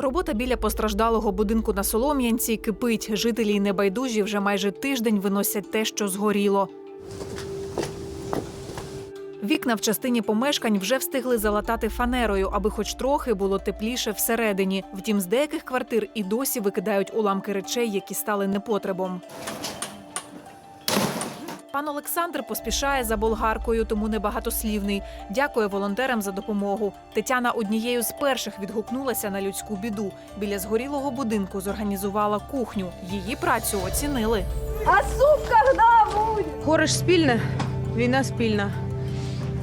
Робота біля постраждалого будинку на Солом'янці кипить. Жителі небайдужі вже майже тиждень виносять те, що згоріло. Вікна в частині помешкань вже встигли залатати фанерою, аби хоч трохи було тепліше всередині. Втім, з деяких квартир і досі викидають уламки речей, які стали непотребом. Пан Олександр поспішає за болгаркою, тому небагатослівний. Дякує волонтерам за допомогу. Тетяна однією з перших відгукнулася на людську біду. Біля згорілого будинку зорганізувала кухню. Її працю оцінили. А суп когда будет? Горе ж спільне, війна спільна.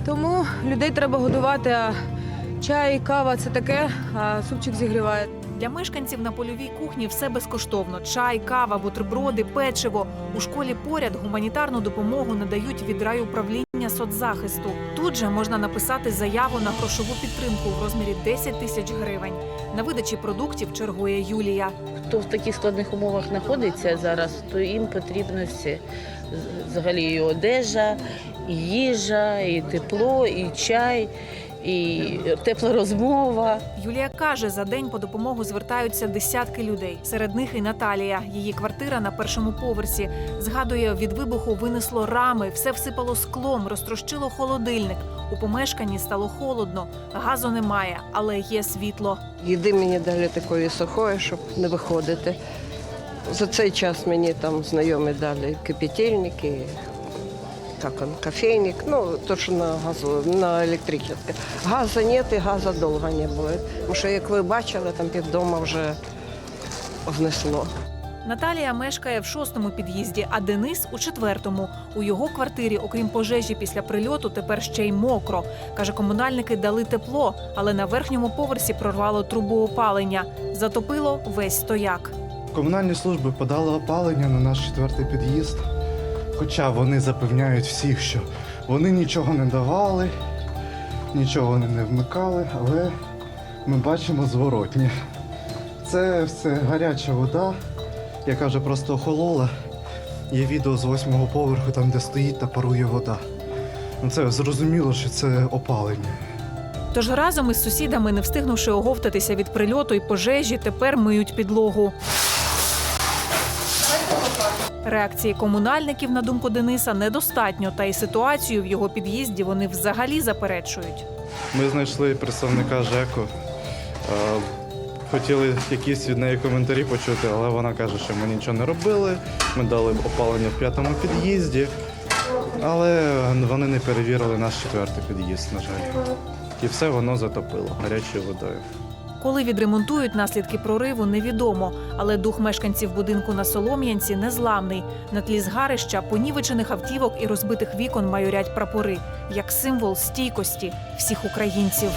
Тому людей треба годувати, а чай, кава це таке, а супчик зігріває. Для мешканців на польовій кухні все безкоштовно: чай, кава, бутерброди, печиво. У школі поряд гуманітарну допомогу надають від райуправління соцзахисту. Тут же можна написати заяву на грошову підтримку в розмірі 10 тисяч гривень. На видачі продуктів чергує Юлія. хто в таких складних умовах знаходиться зараз, то їм потрібно все. Взагалі і одежа, і їжа, і тепло, і чай, і тепла розмова. Юлія каже, за день по допомогу звертаються десятки людей. Серед них і Наталія. Її квартира на першому поверсі. Згадує, від вибуху винесло рами, все всипало склом, розтрощило холодильник. У помешканні стало холодно, газу немає, але є світло. Їди мені дали такої сухої, щоб не виходити. За цей час мені там знайомі дали кипятильник як він, кофейник, ну, то, що на газу, на електричне. Газу нет і газу довго не буде. Тому що, як ви бачили, там під домом вже внесло. Наталія мешкає в шостому під'їзді, а Денис у четвертому. У його квартирі, окрім пожежі після прильоту, тепер ще й мокро. Каже, комунальники дали тепло, але на верхньому поверсі прорвало трубу опалення. Затопило весь стояк. Комунальні служби подали опалення на наш четвертий під'їзд. Хоча вони запевняють всіх, що вони нічого не давали, нічого вони не вмикали, але ми бачимо зворотнє. Це все гаряча вода, яка вже просто охолола. Є відео з восьмого поверху, там де стоїть та парує вода. Ну це зрозуміло, що це опалення. Тож разом із сусідами, не встигнувши оговтатися від прильоту і пожежі, тепер миють підлогу. Реакції комунальників, на думку Дениса, недостатньо, та й ситуацію в його під'їзді вони взагалі заперечують. Ми знайшли представника ЖЕКу. Е, Хотіли якісь від неї коментарі почути, але вона каже, що ми нічого не робили. Ми дали опалення в п'ятому під'їзді, але вони не перевірили наш четвертий під'їзд, на жаль. І все воно затопило гарячою водою. Коли відремонтують наслідки прориву, невідомо. Але дух мешканців будинку на Солом'янці незламний. На тлі згарища, понівечених автівок і розбитих вікон майорять прапори як символ стійкості всіх українців.